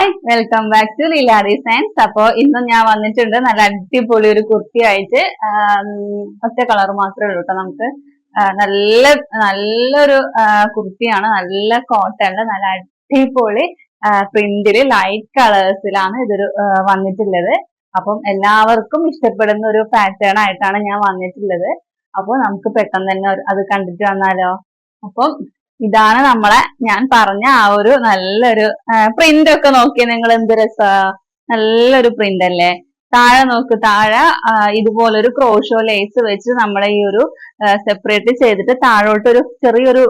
Hi welcome back to Leela Designs അപ്പോ ഇന്ന് ഞാൻ വന്നിട്ടുണ്ട് നല്ല അടിപൊളി ഒരു കുർത്തി ആയിട്ട് ഒറ്റ കളർ മാത്രമേ ഉള്ളൂ കേട്ടോ നമുക്ക്. നല്ല നല്ലൊരു കുർത്തിയാണ്. നല്ല കോട്ടൺ നല്ല അടിപൊളി പ്രിന്റിൽ ലൈറ്റ് കളേഴ്സിലാണ് ഇതൊരു വന്നിട്ടുള്ളത്. അപ്പം എല്ലാവർക്കും ഇഷ്ടപ്പെടുന്ന ഒരു പാറ്റേൺ ആയിട്ടാണ് ഞാൻ വന്നിട്ടുള്ളത്. അപ്പോൾ നമുക്ക് പെട്ടെന്ന് തന്നെ അത് കണ്ടിട്ട് വന്നാലോ? അപ്പം ഇതാണ് നമ്മളെ ഞാൻ പറഞ്ഞ ആ ഒരു നല്ലൊരു പ്രിന്റ് ഒക്കെ നോക്കിയ നിങ്ങൾ എന്ത് രസ? നല്ലൊരു പ്രിന്റ് അല്ലേ? താഴെ നോക്ക് താഴെ ഇതുപോലൊരു ക്രോഷോ ലേസ് വെച്ച് നമ്മളെ ഈ ഒരു സെപ്പറേറ്റ് ചെയ്തിട്ട് താഴോട്ട് ഒരു ചെറിയൊരു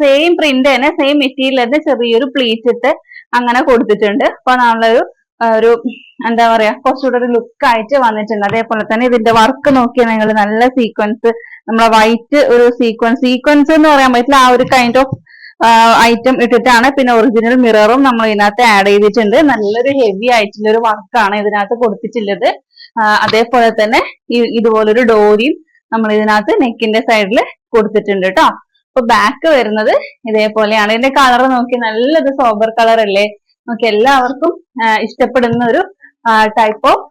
സെയിം പ്രിന്റ് തന്നെ സെയിം മെറ്റീരിയൽ തന്നെ ചെറിയൊരു പ്ലീറ്റ് ഇട്ട് അങ്ങനെ കൊടുത്തിട്ടുണ്ട്. അപ്പൊ നമ്മളൊരു ഒരു എന്താ പറയാ കുറച്ചുകൂടെ ഒരു ലുക്ക് ആയിട്ട് വന്നിട്ടുണ്ട്. അതേപോലെ തന്നെ ഇതിന്റെ വർക്ക് നോക്കിയാൽ നിങ്ങൾ നല്ല സീക്വൻസ് നമ്മളെ വൈറ്റ് ഒരു സീക്വൻസ് സീക്വൻസ് എന്ന് പറയാൻ പറ്റില്ല ആ ഒരു കൈൻഡ് ഓഫ് ഐറ്റം ഇട്ടിട്ടാണ്. പിന്നെ ഒറിജിനൽ മിററും നമ്മൾ ഇതിനകത്ത് ആഡ് ചെയ്തിട്ടുണ്ട്. നല്ലൊരു ഹെവി ആയിട്ടുള്ള ഒരു വർക്കാണ് ഇതിനകത്ത് കൊടുത്തിട്ടുള്ളത്. അതേപോലെ തന്നെ ഇതുപോലൊരു ഡോരിയും നമ്മൾ ഇതിനകത്ത് നെക്കിന്റെ സൈഡിൽ കൊടുത്തിട്ടുണ്ട് കേട്ടോ അപ്പൊ ബാക്ക് വരുന്നത് ഇതേപോലെയാണ്. ഇതിന്റെ കളർ നോക്കി നല്ലൊരു സോബർ കളർ അല്ലേ? നമുക്ക് എല്ലാവർക്കും ഇഷ്ടപ്പെടുന്ന ഒരു ടൈപ്പ് ഓഫ്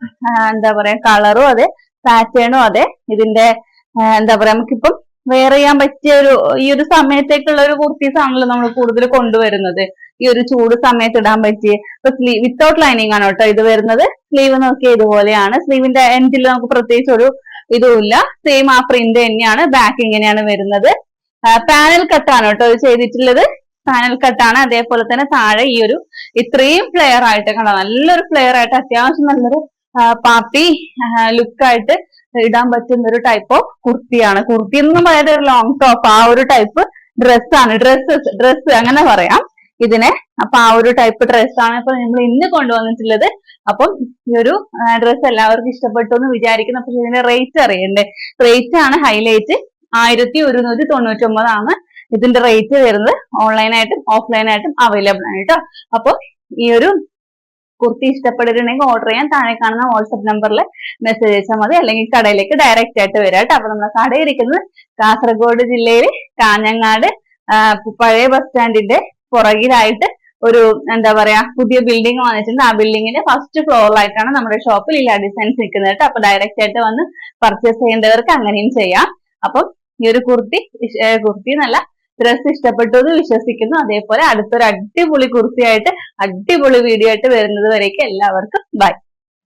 എന്താ പറയാ കളറും അതെ പാറ്റേണും അതെ. ഇതിന്റെ എന്താ പറയാ നമുക്കിപ്പം വെയർ ചെയ്യാൻ പറ്റിയ ഒരു ഈ ഒരു സമയത്തേക്കുള്ള ഒരു കുർത്തീസ് ആണല്ലോ നമ്മൾ കൂടുതൽ കൊണ്ടുവരുന്നത്. ഈ ഒരു ചൂട് സമയത്ത് ഇടാൻ പറ്റിയ ഇപ്പൊ സ്ലീവ് വിത്തൗട്ട് ലൈനിങ് ആണ് കേട്ടോ ഇത് വരുന്നത്. സ്ലീവ് നോക്കിയ ഇതുപോലെയാണ്. സ്ലീവിന്റെ എൻഡിൽ നമുക്ക് പ്രത്യേകിച്ച് ഒരു ഇതുമില്ല സെയിം ആ പ്രിന്റ് തന്നെയാണ് ബാക്ക് ഇങ്ങനെയാണ് വരുന്നത്. പാനൽ കട്ടാണ് കേട്ടോ ഇത് ചെയ്തിട്ടുള്ളത്. പാനൽ കട്ടാണ് അതേപോലെ തന്നെ താഴെ ഈ ഒരു ഇത്രയും ഫ്ലെയർ ആയിട്ട് കണ്ടോ? നല്ലൊരു ഫ്ലെയർ ആയിട്ട് അത്യാവശ്യം നല്ലൊരു പാർട്ടി ലുക്കായിട്ട് ഇടാൻ പറ്റുന്ന ഒരു ടൈപ്പ് ഓഫ് കുർത്തിയാണ്. കുർത്തി എന്ന് പറയാതെ ഒരു ലോങ് ടോപ്പ് ആ ഒരു ടൈപ്പ് ഡ്രസ്സാണ് ഡ്രസ്സസ് ഡ്രസ്സ് അങ്ങനെ പറയാം. ഇതിനെ അപ്പൊ ആ ഒരു ടൈപ്പ് ഡ്രസ്സാണ് ഇപ്പൊ നമ്മൾ ഇന്ന് കൊണ്ടുവന്നിട്ടുള്ളത്. അപ്പം ഈ ഒരു ഡ്രസ്സ് എല്ലാവർക്കും ഇഷ്ടപ്പെട്ടു എന്ന് വിചാരിക്കുന്നു. പക്ഷെ ഇതിന്റെ റേറ്റ് അറിയണ്ടേ? റേറ്റ് ആണ് ഹൈലൈറ്റ് ആയിരത്തി ഒരുന്നൂറ്റി തൊണ്ണൂറ്റി ഒമ്പതാണ് ഇതിന്റെ റേറ്റ് വരുന്നത് ഓൺലൈനായിട്ടും ഓഫ്ലൈനായിട്ടും അവൈലബിൾ ആണ് കേട്ടോ അപ്പോൾ ഈ ഒരു കുർത്തി ഇഷ്ടപ്പെട്ടിട്ടുണ്ടെങ്കിൽ ഓർഡർ ചെയ്യാൻ താഴെ കാണുന്ന വാട്സപ്പ് നമ്പറിൽ മെസ്സേജ് അയച്ചാൽ മതി. അല്ലെങ്കിൽ കടയിലേക്ക് ഡയറക്റ്റ് ആയിട്ട് വരാം കേട്ടോ അപ്പൊ നമ്മുടെ കട ഇരിക്കുന്നത് കാസർഗോഡ് ജില്ലയിൽ കാഞ്ഞങ്ങാട് പഴയ ബസ് സ്റ്റാൻഡിന്റെ പുറകിലായിട്ട് ഒരു എന്താ പറയാ പുതിയ ബിൽഡിംഗ് വന്നിട്ടുണ്ട്. ആ ബിൽഡിങ്ങിന്റെ ഫസ്റ്റ് ഫ്ലോറിലായിട്ടാണ് നമ്മുടെ ഷോപ്പിൽ ഇല്ല ഡിസൈൻസ് നിൽക്കുന്നത് കേട്ടോ അപ്പൊ ഡയറക്റ്റ് ആയിട്ട് വന്ന് പർച്ചേസ് ചെയ്യേണ്ടവർക്ക് അങ്ങനെയും ചെയ്യാം. അപ്പം ഈ ഒരു കുർത്തി കുർത്തി എന്നല്ല ഡ്രസ് ഇഷ്ടപ്പെട്ടു എന്ന് വിശ്വസിക്കുന്നു. അതേപോലെ അടുത്തൊരു അടിപൊളി കുർത്തിയായിട്ട് അടിപൊളി വീഡിയോ ആയിട്ട് വരുന്നത് വരേക്കും എല്ലാവർക്കും ബൈ